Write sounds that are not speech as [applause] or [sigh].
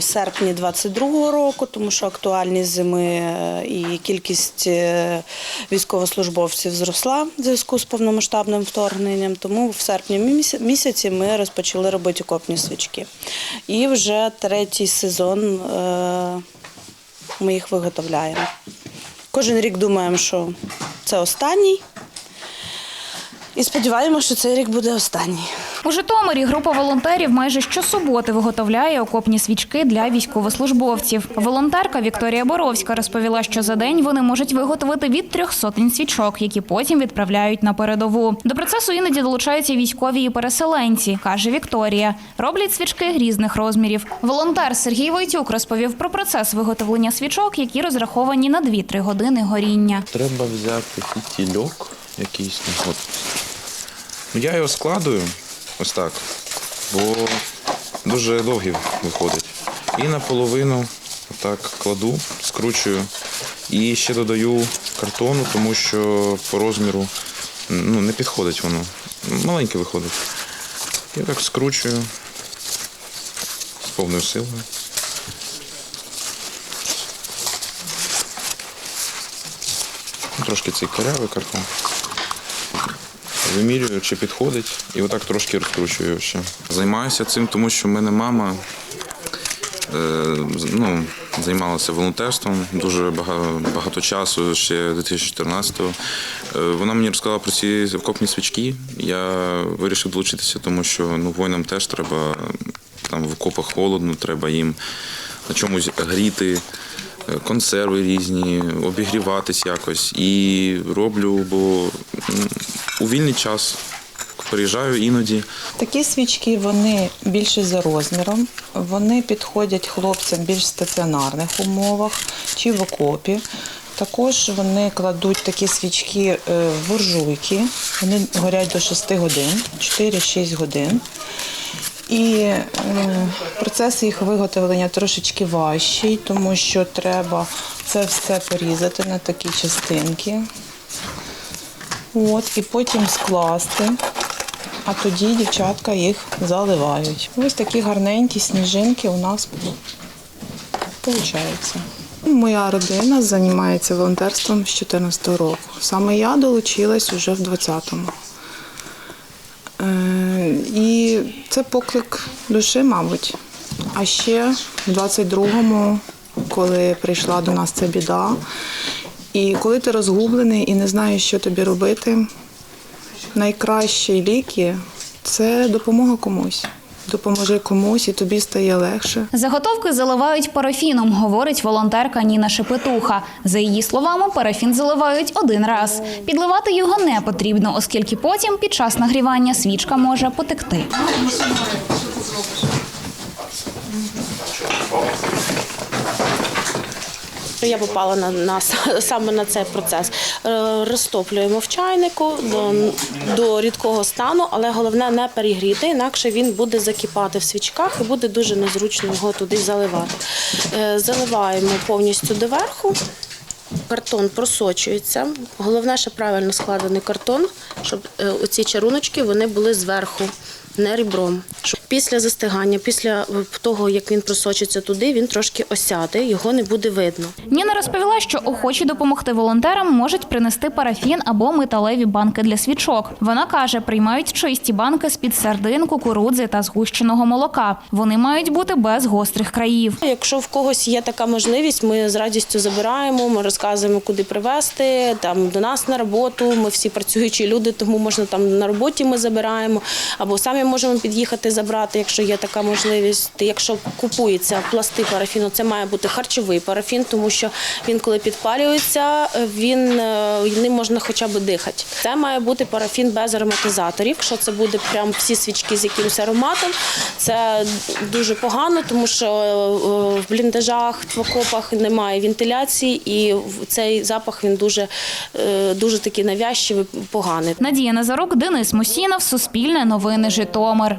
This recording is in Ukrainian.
Серпні 22-го року, тому що актуальність зими е, і кількість е, військовослужбовців зросла в зв'язку з повномасштабним вторгненням. Тому в серпні місяці ми розпочали робити окопні свічки. І вже третій сезон е, ми їх виготовляємо. Кожен рік думаємо, що це останній. І сподіваємося, що цей рік буде останній. У Житомирі група волонтерів майже щосуботи виготовляє окопні свічки для військовослужбовців. Волонтерка Вікторія Боровська розповіла, що за день вони можуть виготовити від трьох сотень свічок, які потім відправляють на передову. До процесу іноді долучаються військові і переселенці, каже Вікторія. Роблять свічки різних розмірів. Волонтер Сергій Войтюк розповів про процес виготовлення свічок, які розраховані на 2-3 години горіння. Треба взяти фітільок якийсь. ну, Я його складую ось так, бо дуже довгий виходить. І наполовину отак кладу, скручую. І ще додаю картону, тому що по розміру ну, не підходить воно. Маленьке виходить. І так скручую з повною силою. Трошки цей корявий картон. Вимірюю, чи підходить, і отак трошки розкручую ще. Займаюся цим, тому що в мене мама е, ну, займалася волонтерством дуже багато, багато часу, ще 2014-го. Е, вона мені розказала про ці окопні свічки. Я вирішив долучитися, тому що ну, воїнам теж треба там в окопах холодно, треба їм на чомусь гріти е, консерви різні, обігріватись якось. І роблю, бо у вільний час приїжджаю іноді. Такі свічки вони більше за розміром. Вони підходять хлопцям більш в стаціонарних умовах чи в окопі. Також вони кладуть такі свічки е, в буржуйки. Вони горять до 6 годин, 4-6 годин. І е, процес їх виготовлення трошечки важчий, тому що треба це все порізати на такі частинки. От, і потім скласти, а тоді дівчатка їх заливають. Ось такі гарненькі сніжинки у нас виходить. Моя родина займається волонтерством з 2014 року. Саме я долучилась вже в 20-му. Е, І це поклик душі, мабуть. А ще в 22-му, коли прийшла до нас ця біда, і коли ти розгублений і не знаєш, що тобі робити, найкращі ліки це допомога комусь. Допоможи комусь, і тобі стає легше. Заготовки заливають парафіном, говорить волонтерка Ніна Шепетуха. За її словами, парафін заливають один раз. Підливати його не потрібно, оскільки потім під час нагрівання свічка може потекти. Я попала на, на [laughs] саме на цей процес. Е, Розтоплюємо в чайнику до, до рідкого стану, але головне не перегріти, інакше він буде закипати в свічках і буде дуже незручно його туди заливати. Е, Заливаємо повністю доверху. Картон просочується. Головне, що правильно складений картон, щоб е, оці чаруночки вони були зверху, не рібром. Після застигання, після того, як він просочиться туди, він трошки осяде, його не буде видно. Ніна розповіла, що охочі допомогти волонтерам можуть принести парафін або металеві банки для свічок. Вона каже, приймають чисті банки з-під сардин, кукурудзи та згущеного молока. Вони мають бути без гострих країв. Якщо в когось є така можливість, ми з радістю забираємо, ми розказуємо, куди привезти, там до нас на роботу. Ми всі працюючі люди, тому можна там на роботі ми забираємо, або самі можемо під'їхати забрати, якщо є така можливість. Якщо купується пласти парафіну, це має бути харчовий парафін, тому що він, коли підпалюється, він е, ним можна хоча б дихати. Це має бути парафін без ароматизаторів. Якщо це буде прям всі свічки з якимось ароматом, це дуже погано, тому що е, в бліндажах, в окопах немає вентиляції, і цей запах він дуже, е, дуже такий навязчивий, поганий. Надія Назарук, Денис Мусінов, Суспільне новини Житомир.